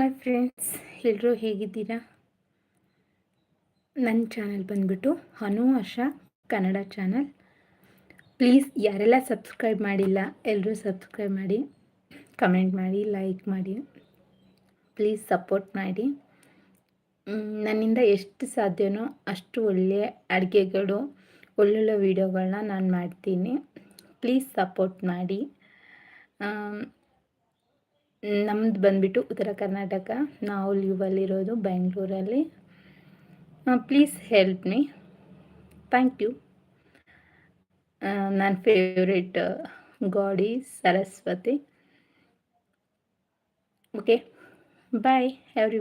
Hi friends ಎಲ್ಲರೂ ಹೇಗಿದ್ದೀರಾ? ನನ್ನ ಚಾನಲ್ ಬಂದ್ಬಿಟ್ಟು ಹನು, ಆಶಾ, ಕನ್ನಡ ಚಾನಲ್ ಪ್ಲೀಸ್ ಯಾರೆಲ್ಲ ಸಬ್ಸ್ಕ್ರೈಬ್ ಮಾಡಿಲ್ಲ ಎಲ್ಲರೂ ಸಬ್ಸ್ಕ್ರೈಬ್ ಮಾಡಿ ಕಮೆಂಟ್ ಮಾಡಿ ಲೈಕ್ ಮಾಡಿ. ಪ್ಲೀಸ್ ಸಪೋರ್ಟ್ ಮಾಡಿ. ನನ್ನಿಂದ ಎಷ್ಟು ಸಾಧ್ಯನೋ ಅಷ್ಟು ಒಳ್ಳೆಯ ಅಡುಗೆಗಳು, ಒಳ್ಳೊಳ್ಳೆ ವೀಡಿಯೋಗಳನ್ನ ನಾನು ಮಾಡ್ತೀನಿ. ಪ್ಲೀಸ್ ಸಪೋರ್ಟ್ ಮಾಡಿ. ನಮ್ಮದು ಬಂದುಬಿಟ್ಟು ಉತ್ತರ ಕರ್ನಾಟಕ. ನಾವು ಲೀವಲ್ಲಿರೋದು ಬೆಂಗಳೂರಲ್ಲಿ. Please help me thank you ನನ್ನ ಫೇವ್ರೆಟ್ ಗಾಡಿ, ಸರಸ್ವತಿ. Okay bye every